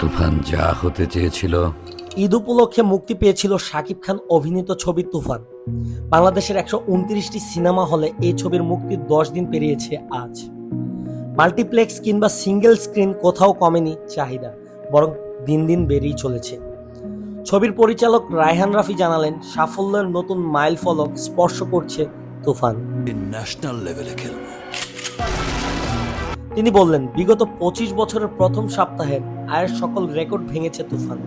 তুফান যা হতে চেয়েছিল। ঈদ উপলক্ষে মুক্তি পেয়েছিল শাকিব খান অভিনীত ছবি তুফান। বাংলাদেশের একশো উনত্রিশটি সিনেমা হলে এই ছবির মুক্তির দশ দিন পেরিয়েছে আজ। মাল্টিপ্লেক্স কিংবা সিঙ্গেল স্ক্রিন কোথাও কমেনি চাহিদা বরং দিন দিন বেড়েই চলেছে। ছবির পরিচালক রায়হান রাফি জানালেন সাফল্যের নতুন মাইল ফলক স্পর্শ করছে তুফান। ন্যাশনাল লেভেলে খেলব। তিনি বললেন, বিগত পঁচিশ বছরের প্রথম সপ্তাহে আয়ের সকল রেকর্ড ভেঙেছে তুফান।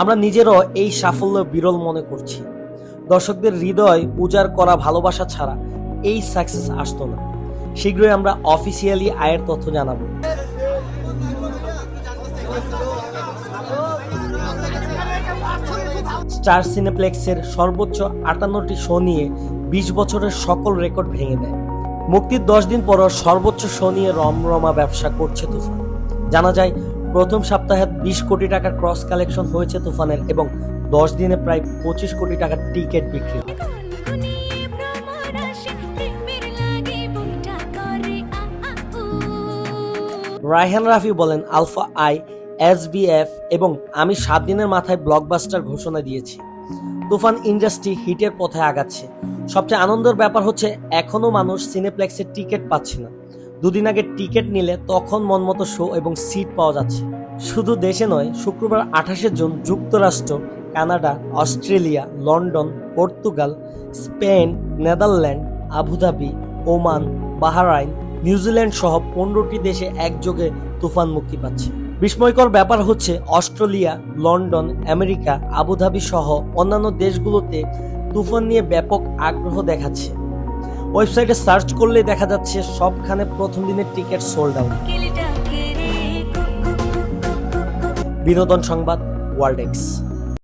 আমরা নিজেরও এই সাফল্য বিরল মনে করছি। দর্শকদের হৃদয় উজাড় করা ভালোবাসা ছাড়া এই সাকসেস আসতো না। শীঘ্রই আমরা অফিসিয়ালি আয়ের তথ্য জানাব। স্টার সিনেপ্লেক্সের সর্বোচ্চ আটান্নটি শো নিয়ে বিশ বছরের সকল রেকর্ড ভেঙে দেয়। মুক্তির দশ দিন পরও সর্বোচ্চ শো রমরমা ব্যবসা করছে তুফান। জানা যায়, প্রথম সপ্তাহে বিশ কোটি টাকার ক্রস কালেকশন হয়েছে তুফানের এবং দশ দিনে প্রায় পঁচিশ কোটি টাকার টিকিট বিক্রি হয়। রায়হান রাফি বলেন, আলফা আই, এস এবং আমি সাত দিনের মাথায় ব্লকবাস্টার ঘোষণা দিয়েছি। তুফান ইন্ডাস্ট্রি হিটের পথে আগাচ্ছে। সবচেয়ে আনন্দের ব্যাপার হচ্ছে, এখনও মানুষ সিনেপ্লেক্সের টিকিট পাচ্ছে না। দুদিন আগে টিকিট নিলে তখন মনমতো শো এবং সিট পাওয়া যাচ্ছে। শুধু দেশে নয়, শুক্রবার আঠাশে জুন যুক্তরাষ্ট্র, Canada, Australia, London, Portugal, Spain, Netherland, Abu Dhabi, Oman, Bahrain, New Zealand সহ পনেরোটি দেশে একযোগে তুফান মুক্তি পাচ্ছে। বিস্ময়কর ব্যাপার হচ্ছে অস্ট্রেলিয়া, লন্ডন, আমেরিকা, আবুধাবি সহ অন্যান্য দেশগুলোতে তুফান নিয়ে ব্যাপক আগ্রহ দেখাচ্ছে। ওয়েবসাইটে সার্চ করলে দেখা যাচ্ছে সবখানে প্রথম দিনের টিকিট সোল্ড আউট। বিনোদন সংবাদ, ওয়ার্ল্ড এক্স।